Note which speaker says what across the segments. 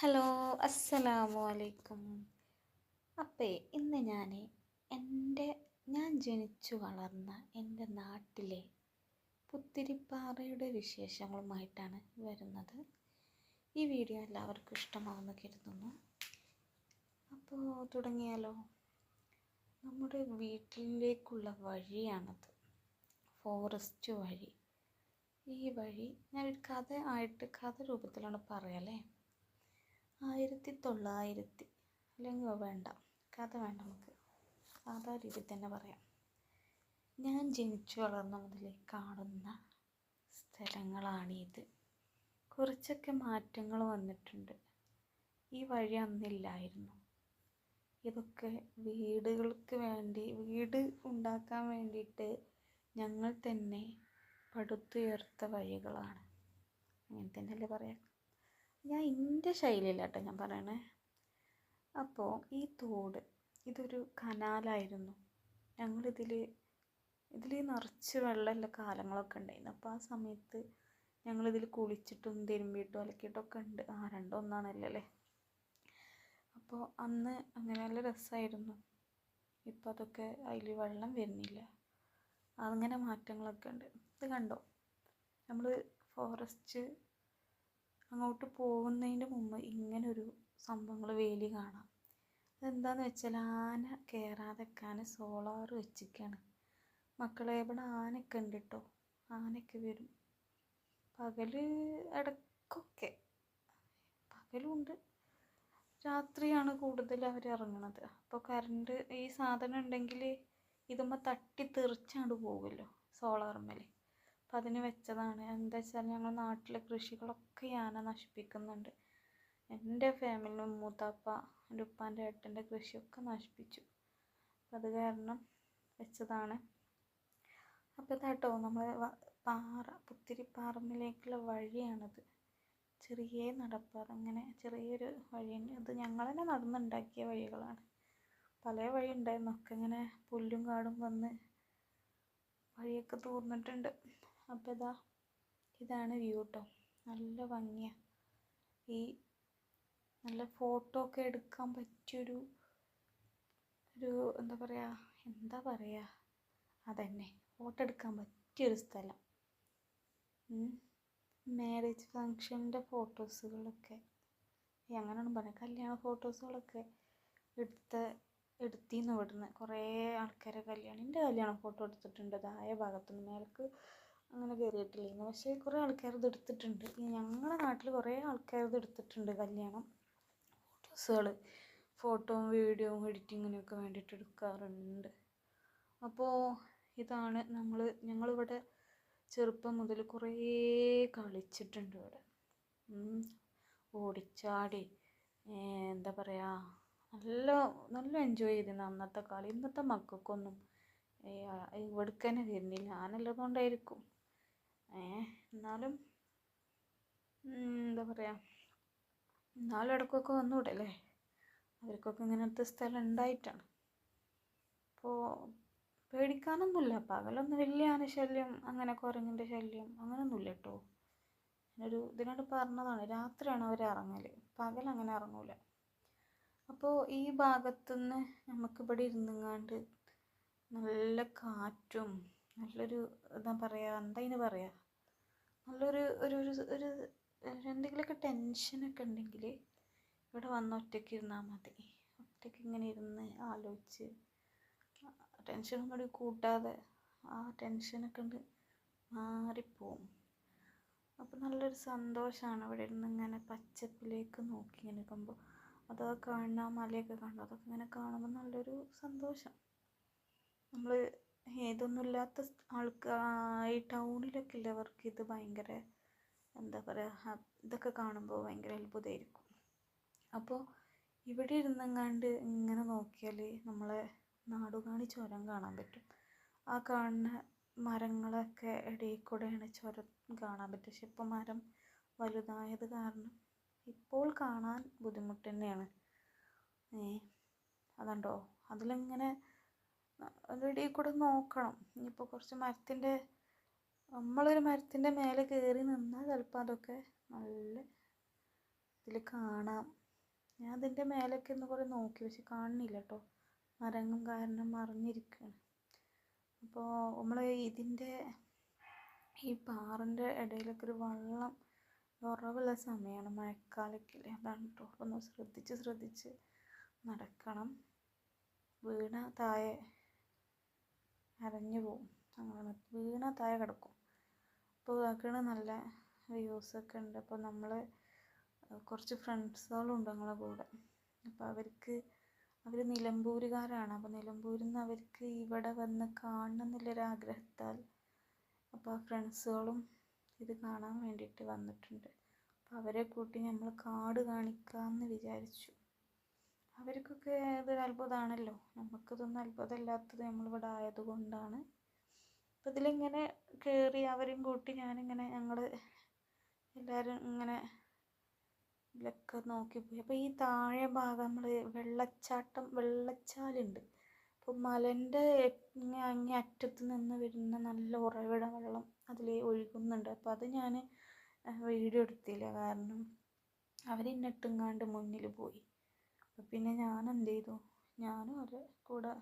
Speaker 1: Hello അസ്സലാമു അലൈക്കും. അപ്പേ ഇന്ന് ഞാൻ എന്റെ ഞാൻ ജനിച്ചു വളർന്ന എന്റെ നാട്ടിലെ പുത്തിരിപ്പാറയുടെ വിശേഷങ്ങളുമായിട്ടാണ് വരുന്നത്. ഈ വീഡിയോ എല്ലാവർക്കും ഇഷ്ടമാവുമെന്ന് കരുതുന്നു. അപ്പോൾ തുടങ്ങിയാലോ? നമ്മുടെ വീട്ടിലേക്കുള്ള വഴിയാണത്. ഫോറസ്റ്റ് വഴി. ഈ വഴി ഞാനൊരു കഥ ആയിട്ട് കഥ രൂപത്തിലാണ് പറയല്ലേ ആയിരത്തി തൊള്ളായിരത്തി അല്ലെങ്കിൽ വേണ്ട കഥ വേണ്ട നമുക്ക്. സാധാ രീതിയിൽ തന്നെ പറയാം. ഞാൻ ജനിച്ചു വളർന്ന മുതൽ കാണുന്ന സ്ഥലങ്ങളാണിത്. കുറച്ചൊക്കെ മാറ്റങ്ങൾ വന്നിട്ടുണ്ട്. ഈ വഴി അന്നില്ലായിരുന്നു. ഇതൊക്കെ വീടുകൾക്ക് വേണ്ടി വീട് ഉണ്ടാക്കാൻ വേണ്ടിയിട്ട് ഞങ്ങൾ തന്നെ പടുത്തുയർത്ത വഴികളാണ്. അങ്ങനെ തന്നെയല്ലേ പറയാം? ഞാൻ എന്റെ ശൈലിയിലാട്ടോ ഞാൻ പറയണേ. അപ്പോൾ ഈ തോട് ഇതൊരു കനാലായിരുന്നു. ഞങ്ങളിതിൽ ഇതിൽ നിറച്ച് വെള്ളമുള്ള കാലങ്ങളൊക്കെ ഉണ്ടായിരുന്നു. അപ്പോൾ ആ സമയത്ത് ഞങ്ങളിതിൽ കുളിച്ചിട്ടും തിരുമ്പിയിട്ടും അലക്കിയിട്ടൊക്കെ ഉണ്ട്. ആ രണ്ടോ ഒന്നാണല്ലോ അല്ലേ അപ്പോൾ അന്ന് അങ്ങനെ നല്ല രസമായിരുന്നു ഇപ്പോൾ അതൊക്കെ അതിൽ വെള്ളം വരുന്നില്ല. അങ്ങനെ മാറ്റങ്ങളൊക്കെ ഉണ്ട്. ഇത് കണ്ടോ? നമ്മൾ ഫോറസ്റ്റ് അങ്ങോട്ട് പോകുന്നതിന്റെ മുമ്പ് ഇങ്ങനൊരു സംഭവങ്ങൾ വേലി കാണാം. അതെന്താന്ന് വെച്ചാൽ ആന കയറാതെക്കാൻ സോളാർ വെച്ചിരിക്കുകയാണ്. മക്കളെ ഇവിടെ ആനയൊക്കെ ഉണ്ട് കേട്ടോ. ആനയൊക്കെ വരും. പകൽ ഇടയ്ക്കൊക്കെ പകലുണ്ട് രാത്രിയാണ് കൂടുതൽ അവർ ഇറങ്ങണത്. അപ്പോൾ കറണ്ട് ഈ സാധനം ഉണ്ടെങ്കിൽ ഇതുമ്മ തട്ടി തെറിച്ചാണ്ട് പോകുമല്ലോ സോളാർമേൽ അപ്പം അതിന് വെച്ചതാണ്. എന്താ വെച്ചാൽ ഞങ്ങൾ നാട്ടിലെ കൃഷികളൊക്കെ ആന നശിപ്പിക്കുന്നുണ്ട്. എന്റെ ഫാമിലി മൂത്താപ്പ എന്റെ ഉപ്പാന്റെ ഏട്ടന്റെ കൃഷിയൊക്കെ നശിപ്പിച്ചു. അത് കാരണം വെച്ചതാണ്. അപ്പോൾ ഇതാട്ടോ നമ്മൾ പാറ പുത്തിരി പാറമ്മിലേക്കുള്ള വഴിയാണിത്. ചെറിയ നടപ്പാത അങ്ങനെ ചെറിയൊരു വഴിയുണ്ട് അത് ഞങ്ങൾ തന്നെ നടന്നുണ്ടാക്കിയ വഴികളാണ്. പല വഴി ഉണ്ടായിരുന്നു ഒക്കെ ഇങ്ങനെ പുല്ലും കാടും വന്ന് വഴിയൊക്കെ തൂർന്നിട്ടുണ്ട്. അപ്പോൾ ഇതാ ഇതാണ് വ്യൂ കേട്ടോ നല്ല ഭംഗിയാണ് ഈ നല്ല ഫോട്ടോ ഒക്കെ എടുക്കാൻ പറ്റിയൊരു ഒരു എന്താ പറയുക എന്താ പറയുക അതന്നെ ഫോട്ടോ എടുക്കാൻ പറ്റിയൊരു സ്ഥലം. മാരേജ് ഫങ്ഷന്റെ ഫോട്ടോസുകളൊക്കെ അങ്ങനെയാണ് പറയുന്നത് കല്യാണ ഫോട്ടോസുകളൊക്കെ എടുത്ത എടുത്തിന്ന് ഇവിടുന്ന്. കുറേ ആൾക്കാരെ കല്യാണം എന്റെ കല്യാണ ഫോട്ടോ എടുത്തിട്ടുണ്ട്. താഴെ ഭാഗത്തുനിന്ന് മേലേക്ക് അങ്ങനെ കയറിയിട്ടില്ലായിരുന്നു പക്ഷേ കുറേ ആൾക്കാർ ഇത് എടുത്തിട്ടുണ്ട്. ഞങ്ങളുടെ നാട്ടിൽ കുറേ ആൾക്കാർ ഇത് എടുത്തിട്ടുണ്ട് കല്യാണം. ഫോട്ടോസുകൾ ഫോട്ടോയും വീഡിയോയും എഡിറ്റിങ്ങിനൊക്കെ വേണ്ടിയിട്ട് എടുക്കാറുണ്ട്. അപ്പോൾ ഇതാണ് നമ്മൾ ഞങ്ങളിവിടെ ചെറുപ്പം മുതൽ കുറേ കളിച്ചിട്ടുണ്ട് ഇവിടെ. ഓടിച്ചാടി. എന്താ പറയുക നല്ല നല്ല എൻജോയ് ചെയ്തിരുന്നു അന്നത്തെ കാലം ഇന്നത്തെ മക്കൾക്കൊന്നും ഇവിടേക്ക് തരുന്നില്ല ഞാനല്ലതുകൊണ്ടായിരിക്കും എന്നാലും എന്താ പറയുക എന്നാലും ഇടയ്ക്കൊക്കെ വന്നുകൂടെ അല്ലേ? അവർക്കൊക്കെ ഇങ്ങനത്തെ സ്ഥലം ഉണ്ടായിട്ടാണ്. അപ്പോൾ പേടിക്കാനൊന്നുമില്ല. പകലൊന്നും വലിയ ആനശല്യം അങ്ങനെ കുരങ്ങിന്റെ ശല്യം അങ്ങനെയൊന്നുമില്ല കേട്ടോ. ഞാനൊരു ഇതിനോട് പറഞ്ഞതാണ്. രാത്രിയാണ് അവർ ഇറങ്ങൽ പകൽ അങ്ങനെ ഇറങ്ങൂല. അപ്പോൾ ഈ ഭാഗത്തുനിന്ന് നമുക്കിവിടെ ഇരുന്നുങ്ങാണ്ട് നല്ല കാറ്റും നല്ലൊരു എന്താ പറയുക എന്താ ഇതിന് പറയുക നല്ലൊരു ഒരു ഒരു ഒരു എന്തെങ്കിലുമൊക്കെ ടെൻഷനൊക്കെ ഉണ്ടെങ്കിൽ ഇവിടെ വന്ന് ഒറ്റയ്ക്ക് ഇരുന്നാൽ മതി. ഒറ്റയ്ക്ക് ഇങ്ങനെ ഇരുന്ന് ആലോചിച്ച് ടെൻഷനും കൂടി കൂട്ടാതെ ആ ടെൻഷനൊക്കെ ഉണ്ട് മാറിപ്പോവും. അപ്പോൾ നല്ലൊരു സന്തോഷമാണ് ഇവിടെ ഇരുന്ന് ഇങ്ങനെ പച്ചപ്പിലേക്ക് നോക്കി ഇങ്ങനെ നിൽക്കുമ്പോൾ അതൊക്കെ കാണുന്ന മലയൊക്കെ കാണുമ്പോൾ അതൊക്കെ ഇങ്ങനെ കാണുമ്പോൾ നല്ലൊരു സന്തോഷം. നമ്മൾ ഏതൊന്നുമില്ലാത്ത ആൾക്കാർ ഈ ടൗണിലൊക്കെ ഉള്ളവർക്ക് ഇത് ഭയങ്കര എന്താ പറയുക ഇതൊക്കെ കാണുമ്പോൾ ഭയങ്കര അത്ഭുതമായിരിക്കും. അപ്പോൾ ഇവിടെ ഇരുന്നെങ്ങാണ്ട് ഇങ്ങനെ നോക്കിയാൽ നമ്മളെ നാടുകാണി ചുരം കാണാൻ പറ്റും. ആ കാണുന്ന മരങ്ങളൊക്കെ ഇടയിൽ കൂടെയാണ് ചുരം കാണാൻ പറ്റുക. പക്ഷെ ഇപ്പോൾ മരം വലുതായത് കാരണം ഇപ്പോൾ കാണാൻ ബുദ്ധിമുട്ട് തന്നെയാണ്. ഏ അതുണ്ടോ? അതിലിങ്ങനെ അതിന്റെ കൂടെ നോക്കണം. ഇനിയിപ്പോൾ കുറച്ച് മരത്തിന്റെ നമ്മളൊരു മരത്തിന്റെ മേലെ കയറി നിന്നാൽ ചിലപ്പോൾ അതൊക്കെ നല്ല ഇതിൽ കാണാം. ഞാൻ അതിന്റെ മേലൊക്കെ ഒന്ന് കുറേ നോക്കി പക്ഷെ കാണുന്നില്ല കേട്ടോ മരങ്ങും കാരണം മറിഞ്ഞിരിക്കുകയാണ് അപ്പോൾ നമ്മൾ ഇതിന്റെ ഈ പാറിന്റെ ഇടയിലൊക്കെ ഒരു വെള്ളം ഉറവുള്ള സമയമാണ് മഴക്കാലൊക്കെ ഇല്ലേ അതാണ് കേട്ടോ ഒന്ന് ശ്രദ്ധിച്ച് ശ്രദ്ധിച്ച് നടക്കണം. വീണ താഴെ അരഞ്ഞു പോവും അങ്ങനെ വീണ താഴെ കിടക്കും. അപ്പോൾ അതൊക്കെയാണ് നല്ല വ്യൂസൊക്കെ ഉണ്ട്. അപ്പോൾ നമ്മൾ കുറച്ച് ഫ്രണ്ട്സുകളും ഉണ്ട് ഞങ്ങളെ കൂടെ. അപ്പോൾ അവർക്ക് അവർ നിലമ്പൂരുകാരാണ്. അപ്പോൾ നിലമ്പൂരിൽ നിന്ന് അവർക്ക് ഇവിടെ വന്ന് കാണണം എന്നുള്ളൊരാഗ്രഹത്താൽ അപ്പോൾ ആ ഫ്രണ്ട്സുകളും ഇത് കാണാൻ വേണ്ടിയിട്ട് വന്നിട്ടുണ്ട്. അപ്പോൾ അവരെ കൂട്ടി നമ്മൾ കാട് കാണിക്കാമെന്ന് വിചാരിച്ചു. അവർക്കൊക്കെ ഇതൊരു അത്ഭുതമാണല്ലോ നമുക്കിതൊന്നും അത്ഭുതമില്ലാത്തത് നമ്മളിവിടെ ആയതുകൊണ്ടാണ്. അപ്പം ഇതിലിങ്ങനെ കയറി അവരെയും കൂട്ടി ഞാനിങ്ങനെ ഞങ്ങൾ എല്ലാവരും ഇങ്ങനെ ഇതിലൊക്കെ നോക്കിപ്പോയി. അപ്പോൾ ഈ താഴെ ഭാഗം നമ്മൾ വെള്ളച്ചാട്ടം വെള്ളച്ചാലുണ്ട്. അപ്പോൾ മലന്റെ അങ്ങേ അറ്റത്ത് നിന്ന് വരുന്ന നല്ല ഉറവിട വെള്ളം അതിൽ ഒഴുകുന്നുണ്ട്. അപ്പോൾ അത് ഞാൻ വീഡിയോ എടുത്തില്ല. കാരണം അവരെന്നെ ഇട്ടുങ്ങാണ്ട് മുന്നിൽ പോയി. പിന്നെ ഞാൻ എന്ത് ചെയ്തു ഞാനും അവരെ കൂടെ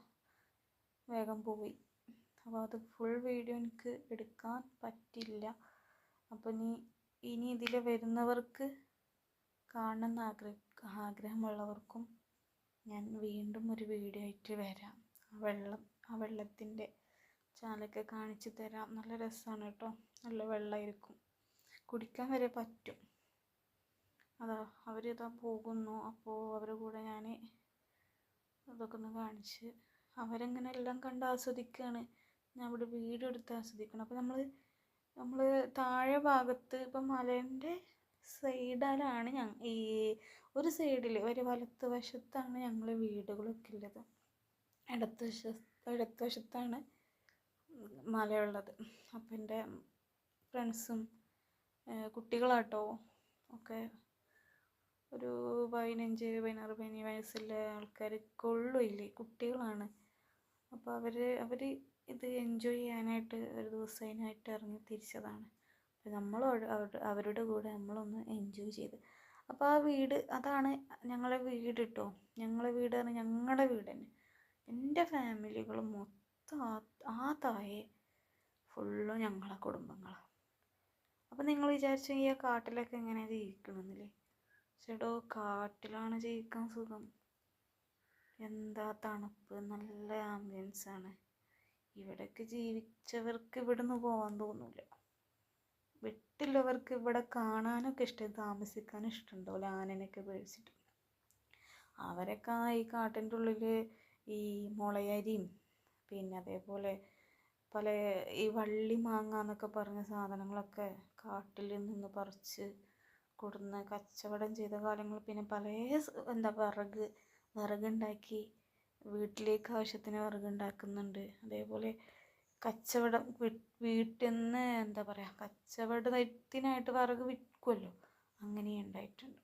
Speaker 1: വേഗം പോയി. അപ്പോൾ അത് ഫുൾ വീഡിയോ എനിക്ക് എടുക്കാൻ പറ്റില്ല. അപ്പോൾ നീ ഇനി ഇതിൽ വരുന്നവർക്ക് കാണണമെന്ന് ആഗ്രഹ ആഗ്രഹമുള്ളവർക്കും ഞാൻ വീണ്ടും ഒരു വീഡിയോ ആയിട്ട് വരാം. ആ വെള്ളം ആ വെള്ളത്തിന്റെ ചാലൊക്കെ കാണിച്ചു തരാം. നല്ല രസമാണ് കേട്ടോ. നല്ല വെള്ളമായിരിക്കും കുടിക്കാൻ വരെ പറ്റും. അതാ അവരിതാ പോകുന്നു. അപ്പോൾ അവരുടെ കൂടെ ഞാൻ അതൊക്കെ ഒന്ന് കാണിച്ച് അവരങ്ങനെ എല്ലാം കണ്ട് ആസ്വദിക്കുകയാണ് ഞാൻ ഇവിടെ വീഡിയോ എടുത്ത് ആസ്വദിക്കണം. അപ്പോൾ നമ്മൾ നമ്മൾ താഴെ ഭാഗത്ത് ഇപ്പം മലേന്റെ സൈഡിലാണ് ഞ ഈ ഒരു സൈഡിൽ ഒരു വലത്ത് വശത്താണ് ഞങ്ങൾ വീടുകളൊക്കെ ഉള്ളത്. ഇടത്ത് വശ ഇടത്ത് വശത്താണ് മലയുള്ളത്. അപ്പം എന്റെ ഫ്രണ്ട്സും കുട്ടികളാട്ടോ ഒക്കെ ഒരു പതിനഞ്ച് പതിനാറ് പതിനേഴ് വയസ്സുള്ള ആൾക്കാർ ഇല്ലേ? കുട്ടികളാണ്. അപ്പോൾ അവർ അവർ ഇത് എൻജോയ് ചെയ്യാനായിട്ട് ഒരു ദിവസം അതിനായിട്ട് ഇറങ്ങി തിരിച്ചതാണ്. അപ്പോൾ നമ്മൾ അവരുടെ കൂടെ നമ്മളൊന്ന് എൻജോയ് ചെയ്ത്. അപ്പോൾ ആ വീട് അതാണ് ഞങ്ങളെ വീട് കേട്ടോ ഞങ്ങളെ വീട് പറഞ്ഞാൽ ഞങ്ങളുടെ വീട് തന്നെ. എന്റെ ഫാമിലികൾ മൊത്തം ആ താഴെ ഫുള്ളും ഞങ്ങളെ കുടുംബങ്ങളാണ് അപ്പോൾ നിങ്ങൾ വിചാരിച്ചു ഈ കാട്ടിലൊക്കെ എങ്ങനെയാണ് ജീവിക്കണമെന്നില്ലേ ചേട്ടോ കാട്ടിലാണ് ജീവിക്കാൻ സുഖം. എന്താ തണുപ്പ്? നല്ല ആംബിയൻസ് ആണ്. ഇവിടേക്ക് ജീവിച്ചവർക്ക് ഇവിടുന്ന് പോകാൻ തോന്നില്ല വിട്ടില്ലവർക്ക് ഇവിടെ കാണാനൊക്കെ ഇഷ്ടം. താമസിക്കാനും ഇഷ്ടമുണ്ടാവില്ല ആനനൊക്കെ പേടിച്ചിട്ട്. അവരൊക്കെ ഈ കാട്ടിന്റെ ഉള്ളിൽ ഈ മുളയരിയും പിന്നെ അതേപോലെ പല ഈ വള്ളി മാങ്ങ എന്നൊക്കെ പറഞ്ഞ സാധനങ്ങളൊക്കെ കാട്ടിൽ നിന്ന് പറിച്ച് കൊടുന്ന് കച്ചവടം ചെയ്ത കാലങ്ങൾ. പിന്നെ പല എന്താ വിറക് വിറകുണ്ടാക്കി വീട്ടിലേക്ക് ആവശ്യത്തിന് വിറകുണ്ടാക്കുന്നുണ്ട് അതേപോലെ കച്ചവടം വീട്ടിൽ നിന്ന് എന്താ പറയുക കച്ചവടത്തിനായിട്ട് വിറക് വിൽക്കുമല്ലോ അങ്ങനെ ഉണ്ടായിട്ടുണ്ട്.